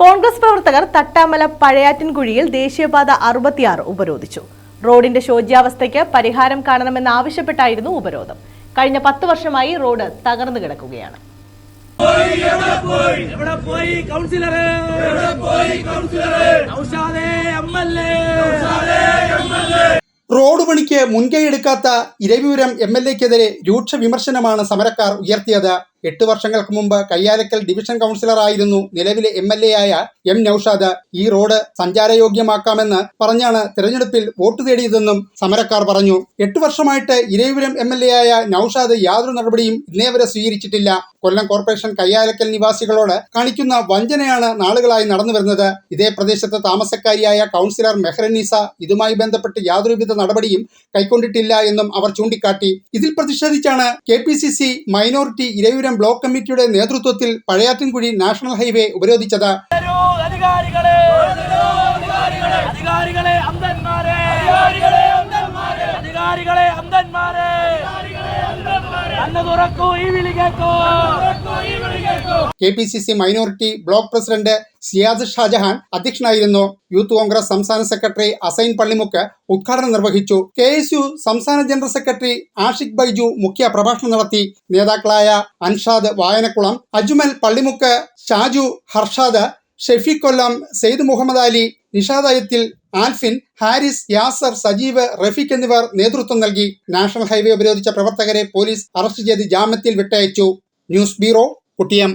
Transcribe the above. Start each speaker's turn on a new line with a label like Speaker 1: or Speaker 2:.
Speaker 1: കോൺഗ്രസ് പ്രവർത്തകർ തട്ടാമല പഴയാറ്റിൻകുഴിയിൽ ദേശീയപാത അറുപത്തിയാറ് ഉപരോധിച്ചു. റോഡിന്റെ ശോച്യാവസ്ഥയ്ക്ക് പരിഹാരം കാണണമെന്നാവശ്യപ്പെട്ടായിരുന്നു ഉപരോധം. കഴിഞ്ഞ പത്ത് വർഷമായി റോഡ് തകർന്നു കിടക്കുകയാണ്.
Speaker 2: റോഡ് പണിക്ക് മുൻകൈയെടുക്കാത്ത ഇരവിപുരം എം എൽ എക്കെതിരെ രൂക്ഷ വിമർശനമാണ് സമരക്കാർ ഉയർത്തിയത്. എട്ട് വർഷങ്ങൾക്ക് മുമ്പ് കയ്യാലക്കൽ ഡിവിഷൻ കൗൺസിലറായിരുന്നു നിലവിലെ എം എൽ എ ആയ എം നൌഷാദ്. ഈ റോഡ് സഞ്ചാരയോഗ്യമാക്കാമെന്ന് പറഞ്ഞാണ് തെരഞ്ഞെടുപ്പിൽ വോട്ട് തേടിയതെന്നും സമരക്കാർ പറഞ്ഞു. എട്ട് വർഷമായിട്ട് ഇരവിപുരം എം എൽ എ ആയ നൌഷാദ് യാതൊരു നടപടിയും ഇന്നേ വരെ സ്വീകരിച്ചിട്ടില്ല. കൊല്ലം കോർപ്പറേഷൻ കയ്യാലക്കൽ നിവാസികളോട് കാണിക്കുന്ന വഞ്ചനയാണ് നാളുകളായി നടന്നു വരുന്നത്. ഇതേ പ്രദേശത്തെ താമസക്കാരിയായ കൗൺസിലർ മെഹ്റനീസ ഇതുമായി ബന്ധപ്പെട്ട് യാതൊരുവിധ നടപടിയും കൈക്കൊണ്ടിട്ടില്ല എന്നും അവർ ചൂണ്ടിക്കാട്ടി. ഇതിൽ പ്രതിഷേധിച്ചാണ് K P C C minority Irayooram block കമ്മിറ്റിയുടെ നേതൃത്വത്തിൽ പഴയാറ്റിൻകുഴി നാഷണൽ ഹൈവേ ഉപരോധിച്ചത്.
Speaker 3: അന്ന് തുറക്കൂ ഈ വിളി കേൾക്കൂ.
Speaker 2: K P C C minority block president Siyad Shajahan അധ്യക്ഷനായിരുന്നു. യൂത്ത് കോൺഗ്രസ് സംസ്ഥാന സെക്രട്ടറി അസൈൻ പള്ളിമുക്ക് ഉദ്ഘാടനം നിർവഹിച്ചു. കെ എസ് യു സംസ്ഥാന ജനറൽ സെക്രട്ടറി ആഷിഖ് ബൈജു മുഖ്യ പ്രഭാഷണം നടത്തി. നേതാക്കളായ അൻഷാദ് വായനക്കുളം അജ്മൽ പള്ളിമുക്ക് ഷാജു ഹർഷാദ് ഷെഫീഖ് കൊല്ലം സെയ്ദ് മുഹമ്മദ് അലി നിഷാദ് അയത്തിൽ ആൽഫിൻ ഹാരിസ് യാസർ സജീവ് റഫീഖ് എന്നിവർ നേതൃത്വം നൽകി. നാഷണൽ ഹൈവേ ഉപരോധിച്ച പ്രവർത്തകരെ പോലീസ് അറസ്റ്റ് ചെയ്ത് ജാമ്യത്തിൽ വിട്ടയച്ചു. News bureau Kuttiyam.